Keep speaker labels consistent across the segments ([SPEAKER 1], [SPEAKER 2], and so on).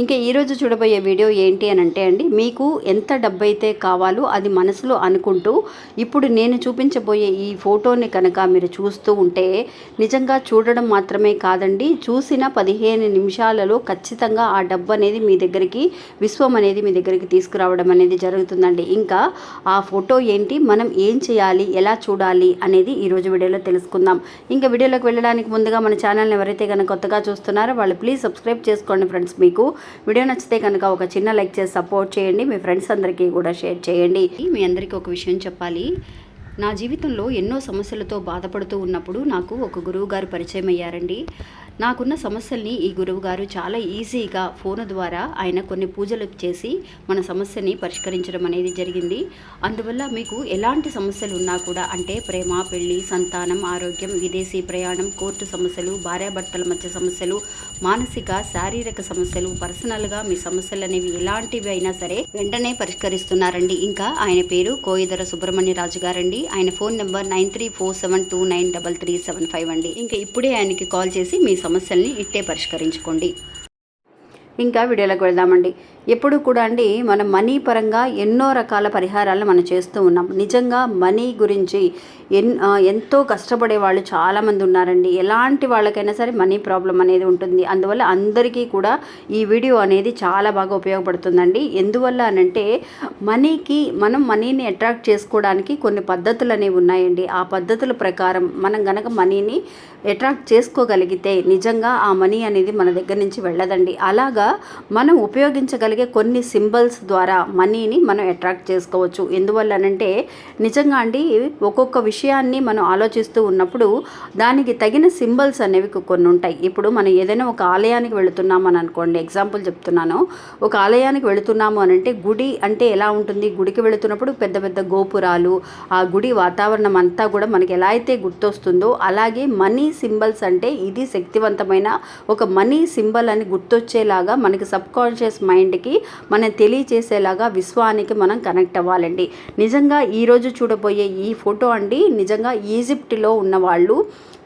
[SPEAKER 1] ఇంకా ఈరోజు చూడబోయే వీడియో ఏంటి అని అంటే అండి మీకు ఎంత డబ్బు అయితే కావాలో అది మనసులో అనుకుంటూ ఇప్పుడు నేను చూపించబోయే ఈ ఫోటోని కనుక మీరు చూస్తూ ఉంటే నిజంగా చూడడం మాత్రమే కాదండి చూసిన పదిహేను నిమిషాలలో ఖచ్చితంగా ఆ డబ్బు అనేది మీ దగ్గరికి విశ్వం అనేది మీ దగ్గరికి తీసుకురావడం అనేది జరుగుతుందండి. ఇంకా ఆ ఫోటో ఏంటి మనం ఏం చేయాలి ఎలా చూడాలి అనేది ఈరోజు వీడియోలో తెలుసుకుందాం. ఇంకా వీడియోలోకి వెళ్ళడానికి ముందుగా మన ఛానల్ని ఎవరైతే కనుక కొత్తగా చూస్తున్నారో వాళ్ళు ప్లీజ్ సబ్స్క్రైబ్ చేసుకోండి ఫ్రెండ్స్. మీకు వీడియో నచ్చితే కనుక ఒక చిన్న లైక్ చేసి సపోర్ట్ చేయండి. మీ ఫ్రెండ్స్ అందరికీ కూడా షేర్ చేయండి. మీ అందరికీ ఒక విషయం చెప్పాలి. నా జీవితంలో ఎన్నో సమస్యలతో బాధపడుతూ ఉన్నప్పుడు నాకు ఒక గురువు గారు పరిచయం అయ్యారండి నాకున్న సమస్యల్ని ఈ గురువు గారు చాలా ఈజీగా ఫోన్ ద్వారా ఆయన కొన్ని పూజలు చేసి మన సమస్యని పరిష్కరించడం అనేది జరిగింది. అందువల్ల మీకు ఎలాంటి సమస్యలు ఉన్నా కూడా అంటే ప్రేమ పెళ్ళి సంతానం ఆరోగ్యం విదేశీ ప్రయాణం కోర్టు సమస్యలు భార్యాభర్తల మధ్య సమస్యలు మానసిక శారీరక సమస్యలు పర్సనల్గా మీ సమస్యలు అనేవి ఎలాంటివి అయినా సరే వెంటనే పరిష్కరిస్తున్నారండి. ఇంకా ఆయన పేరు కోయిదర సుబ్రహ్మణ్య రాజు గారండి. ఆయన phone number nine three four seven two nine double three seven five అండి. ఇంకా ఇప్పుడే ఆయనకి కాల్ చేసి మీ సమస్యల్ని ఇట్టే పరిష్కరించుకోండి. ఇంకా వీడియోలోకి వెళ్దామండి. ఎప్పుడు కూడా అండి మనం మనీ పరంగా ఎన్నో రకాల పరిహారాలను మనం చేస్తూ ఉన్నాం. నిజంగా మనీ గురించి ఎన్ ఎంతో కష్టపడే వాళ్ళు చాలామంది ఉన్నారండి. ఎలాంటి వాళ్ళకైనా సరే మనీ ప్రాబ్లం అనేది ఉంటుంది. అందువల్ల అందరికీ కూడా ఈ వీడియో అనేది చాలా బాగా ఉపయోగపడుతుందండి. ఎందువల్ల అనంటే మనీకి మనం మనీని అట్రాక్ట్ చేసుకోవడానికి కొన్ని పద్ధతులు అనేవి ఉన్నాయండి. ఆ పద్ధతుల ప్రకారం మనం గనక మనీని అట్రాక్ట్ చేసుకోగలిగితే నిజంగా ఆ మనీ అనేది మన దగ్గర నుంచి వెళ్ళదండి. అలాగా మనం ఉపయోగించగలిగే కొన్ని సింబల్స్ ద్వారా మనీని మనం అట్రాక్ట్ చేసుకోవచ్చు. ఎందువల్లనంటే నిజంగా అండి ఒక్కొక్క విషయాన్ని మనం ఆలోచిస్తూ ఉన్నప్పుడు దానికి తగిన సింబల్స్ అనేవి కొన్ని ఉంటాయి. ఇప్పుడు మనం ఏదైనా ఒక ఆలయానికి వెళుతున్నామని అనుకోండి ఎగ్జాంపుల్ చెప్తున్నాను. ఒక ఆలయానికి వెళుతున్నాము అని అంటే గుడి అంటే ఎలా ఉంటుంది? గుడికి వెళుతున్నప్పుడు పెద్ద పెద్ద గోపురాలు ఆ గుడి వాతావరణం అంతా కూడా మనకి ఎలా అయితే గుర్తొస్తుందో అలాగే మనీ సింబల్స్ అంటే ఇది శక్తివంతమైన ఒక మనీ సింబల్ అని గుర్తొచ్చేలాగా మనకి సబ్ కాన్షియస్ మైండ్కి మనం తెలియచేసేలాగా విశ్వానికి మనం కనెక్ట్ అవ్వాలండి. నిజంగా ఈరోజు చూడబోయే ఈ ఫోటో అండి నిజంగా ఈజిప్ట్లో ఉన్న వాళ్ళు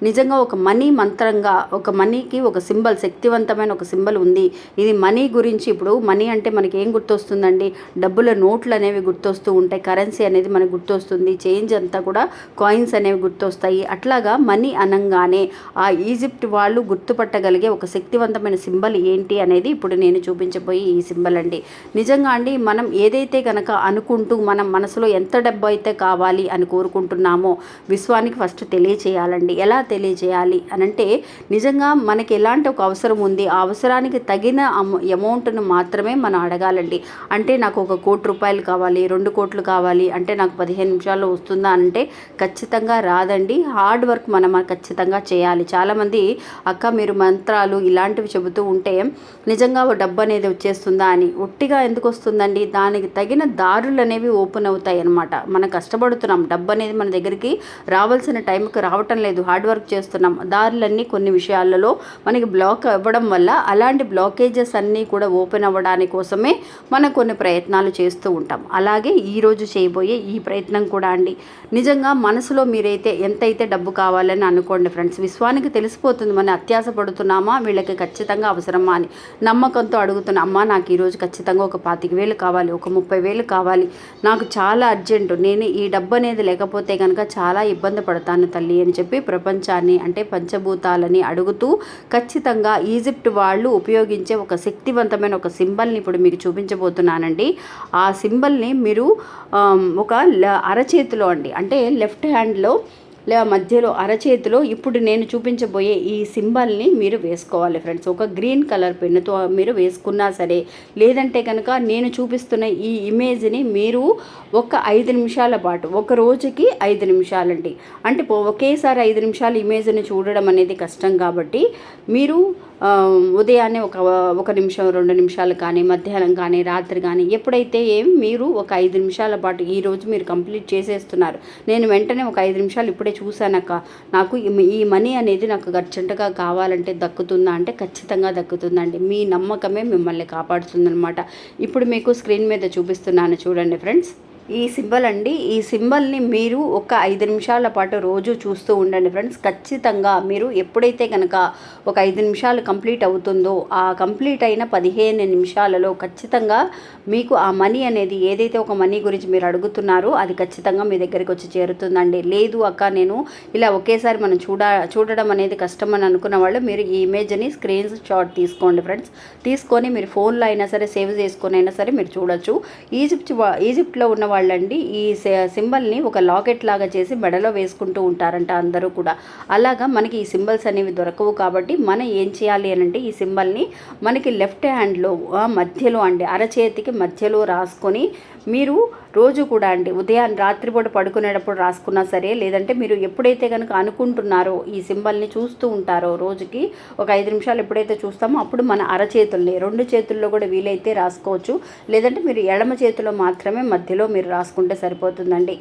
[SPEAKER 1] నిజంగా ఒక మనీ మంత్రంగా ఒక మనీకి ఒక సింబల్ శక్తివంతమైన ఒక సింబల్ ఉంది. ఇది మనీ గురించి ఇప్పుడు మనీ అంటే మనకి ఏం గుర్తొస్తుందండి? డబ్బుల నోట్లు అనేవి గుర్తొస్తూ ఉంటాయి. కరెన్సీ అనేది మనకు గుర్తొస్తుంది. చేంజ్ అంతా కూడా కాయిన్స్ అనేవి గుర్తొస్తాయి. అట్లాగా మనీ అనంగానే ఆ ఈజిప్ట్ వాళ్ళు గుర్తుపట్టగలిగే ఒక శక్తివంతమైన సింబల్ ఏంటి అనేది ఇప్పుడు నేను చూపించబోయే ఈ సింబల్ అండి. నిజంగా అండి మనం ఏదైతే కనుక అనుకుంటూ మనం మనసులో ఎంత డబ్బు అయితే కావాలి అని కోరుకుంటున్నామో విశ్వానికి ఫస్ట్ తెలియచేయాలండి. ఎలా తెలియజేయాలి అని అంటే నిజంగా మనకి ఎలాంటి ఒక అవసరం ఉంది ఆ అవసరానికి తగిన అమౌంట్ను మాత్రమే మనం అడగాలండి. అంటే నాకు ఒక కోటి రూపాయలు కావాలి రెండు కోట్లు కావాలి అంటే నాకు పదిహేను నిమిషాల్లో వస్తుందా అంటే ఖచ్చితంగా రాదండి. హార్డ్ వర్క్ మనం ఖచ్చితంగా చేయాలి. చాలామంది అక్క మీరు మంత్రాలు ఇలాంటివి చెబుతూ ఉంటే నిజంగా ఓ డబ్బు అనేది వచ్చేస్తుందా అని. ఒట్టిగా ఎందుకు వస్తుందండి? దానికి తగిన దారులు అనేవి ఓపెన్ అవుతాయి అన్నమాట మనం కష్టపడుతున్నాం. డబ్బు అనేది మన దగ్గరికి రావాల్సిన టైంకి రావటం లేదు. హార్డ్ వర్క్ చేస్తున్నాం. దారులన్నీ కొన్ని విషయాలలో మనకి బ్లాక్ అవ్వడం వల్ల అలాంటి బ్లాకేజెస్ అన్నీ కూడా ఓపెన్ అవ్వడానికి కోసమే మనం కొన్ని ప్రయత్నాలు చేస్తూ ఉంటాం. అలాగే ఈరోజు చేయబోయే ఈ ప్రయత్నం కూడా అండి. నిజంగా మనసులో మీరైతే ఎంతైతే డబ్బు కావాలని అనుకోండి ఫ్రెండ్స్ విశ్వానికి తెలిసిపోతుంది మనం అత్యాస పడుతున్నామా వీళ్ళకి ఖచ్చితంగా అవసరమా అని నమ్మకంతో అడుగుతున్నా అమ్మా నాకు ఈరోజు ఖచ్చితంగా ఒక పాతిక వేలు కావాలి ఒక ముప్పై వేలు కావాలి నాకు చాలా అర్జెంటు నేను ఈ డబ్బు అనేది లేకపోతే కనుక చాలా ఇబ్బంది పడతాను తల్లి అని చెప్పి ప్రపంచాన్ని అంటే పంచభూతాలని అడుగుతూ ఖచ్చితంగా ఈజిప్ట్ వాళ్ళు ఉపయోగించే ఒక శక్తివంతమైన ఒక సింబల్ని ఇప్పుడు మీకు చూపించబోతున్నానండి. ఆ సింబల్ని మీరు ఒక ల- అరచేతిలో అండి. అంటే లెఫ్ట్ హ్యాండ్లో లేదా మధ్యలో అరచేతిలో ఇప్పుడు నేను చూపించబోయే ఈ సింబల్ని మీరు వేసుకోవాలి ఫ్రెండ్స్. ఒక గ్రీన్ కలర్ పెన్నుతో మీరు వేసుకున్నా సరే లేదంటే కనుక నేను చూపిస్తున్న ఈ ఇమేజ్ని మీరు ఒక ఐదు నిమిషాల పాటు ఒక రోజుకి ఐదు నిమిషాలండి. అంటే ఒకేసారి ఐదు నిమిషాలు ఇమేజ్ని చూడడం అనేది కష్టం కాబట్టి మీరు ఉదయాన్నే ఒక ఒక నిమిషం రెండు నిమిషాలు కానీ మధ్యాహ్నం కానీ రాత్రి కానీ ఎప్పుడైతే ఏం మీరు ఒక ఐదు నిమిషాల పాటు ఈరోజు మీరు కంప్లీట్ చేసేస్తున్నారు నేను వెంటనే ఒక ఐదు నిమిషాలు ఇప్పుడే చూశానక్క నాకు ఈ- మనీ అనేది నాకు అర్జెంటుగా కావాలంటే దక్కుతుందా అంటే ఖచ్చితంగా దక్కుతుందండి. మీ నమ్మకమే మిమ్మల్ని కాపాడుతుందనమాట ఇప్పుడు మీకు స్క్రీన్ మీద చూపిస్తున్నాను చూడండి ఫ్రెండ్స్. ఈ సింబల్ అండి. ఈ సింబల్ని మీరు ఒక ఐదు నిమిషాల పాటు రోజు చూస్తూ ఉండండి ఫ్రెండ్స్. ఖచ్చితంగా మీరు ఎప్పుడైతే కనుక ఒక ఐదు నిమిషాలు కంప్లీట్ అవుతుందో ఆ కంప్లీట్ అయిన పదిహేను నిమిషాలలో ఖచ్చితంగా మీకు ఆ మనీ అనేది ఏదైతే ఒక మనీ గురించి మీరు అడుగుతున్నారో అది ఖచ్చితంగా మీ దగ్గరికి వచ్చి చేరుతుందండి. లేదు అక్క నేను ఇలా ఒకేసారి మనం చూడ చూడడం అనేది కష్టం అని అనుకున్న వాళ్ళు మీరు ఈ ఇమేజ్ని స్క్రీన్ షాట్ తీసుకోండి ఫ్రెండ్స్. తీసుకొని మీరు ఫోన్లో అయినా సరే సేవ్ చేసుకొని అయినా సరే మీరు చూడొచ్చు. ఈజిప్ట్ ఈజిప్ట్లో ఉన్న వాళ్ళండి ఈ సింబల్ని ఒక లాకెట్ లాగా చేసి మెడలో వేసుకుంటూ ఉంటారంట అందరూ కూడా. అలాగా మనకి ఈ సింబల్స్ అనేవి దొరకవు కాబట్టి మనం ఏం చేయాలి అని అంటే ఈ సింబల్ని మనకి లెఫ్ట్ హ్యాండ్లో మధ్యలో అండి అరచేతికి మధ్యలో రాసుకొని మీరు రోజు కూడా అండి ఉదయాన్ని రాత్రిపూట పడుకునేటప్పుడు రాసుకున్నా సరే లేదంటే మీరు ఎప్పుడైతే కనుక అనుకుంటున్నారో ఈ సింబల్ని చూస్తూ ఉంటారో రోజుకి ఒక ఐదు నిమిషాలు ఎప్పుడైతే చూస్తామో అప్పుడు మన అరచేతుల్ని రెండు చేతుల్లో కూడా వీలైతే రాసుకోవచ్చు. లేదంటే మీరు ఎడమ చేతిలో మాత్రమే మధ్యలో మీరు రాసుకుంటే సరిపోతుందండి.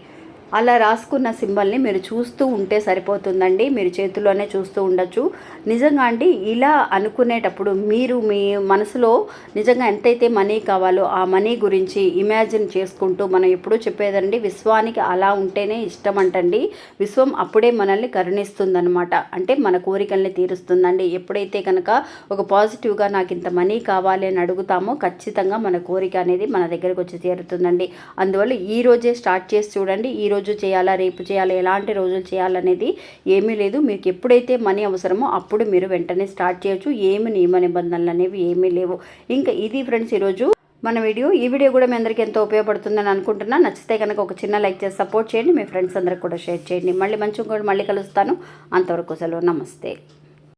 [SPEAKER 1] అలా రాసుకున్న సింబల్ని మీరు చూస్తూ ఉంటే సరిపోతుందండి. మీరు చేతిలోనే చూస్తూ ఉండొచ్చు. నిజంగా అండి ఇలా అనుకునేటప్పుడు మీరు మీ మనసులో నిజంగా ఎంతైతే మనీ కావాలో ఆ మనీ గురించి ఇమాజిన్ చేసుకుంటూ మనం ఎప్పుడూ చెప్పేదండి విశ్వానికి అలా ఉంటేనే ఇష్టం అంటండి. విశ్వం అప్పుడే మనల్ని కరుణిస్తుందనమాట అంటే మన కోరికల్ని తీరుస్తుందండి. ఎప్పుడైతే కనుక ఒక పాజిటివ్గా నాకు ఇంత మనీ కావాలి అని అడుగుతామో ఖచ్చితంగా మన కోరిక అనేది మన దగ్గరకు వచ్చి తీరుతుందండి అందువల్ల ఈ రోజే స్టార్ట్ చేసి చూడండి. ఈ రోజు చేయాలా రేపు చేయాలా ఎలాంటి రోజులు చేయాలనేది ఏమీ లేదు. మీకు ఎప్పుడైతే మనీ అవసరమో అప్పుడు మీరు వెంటనే స్టార్ట్ చేయొచ్చు. ఏమి నియమ నిబంధనలు అనేవి ఏమీ లేవు. ఇంకా ఇది ఫ్రెండ్స్ ఈరోజు మన వీడియో. ఈ వీడియో కూడా మీ అందరికీ ఎంతో ఉపయోగపడుతుందని అనుకుంటున్నా. నచ్చితే కనుక ఒక చిన్న లైక్ చేసి సపోర్ట్ చేయండి. మీ ఫ్రెండ్స్ అందరికి కూడా షేర్ చేయండి. మళ్ళీ మంచి కూడా మళ్ళీ కలుస్తాను. అంతవరకు సెలవు. నమస్తే.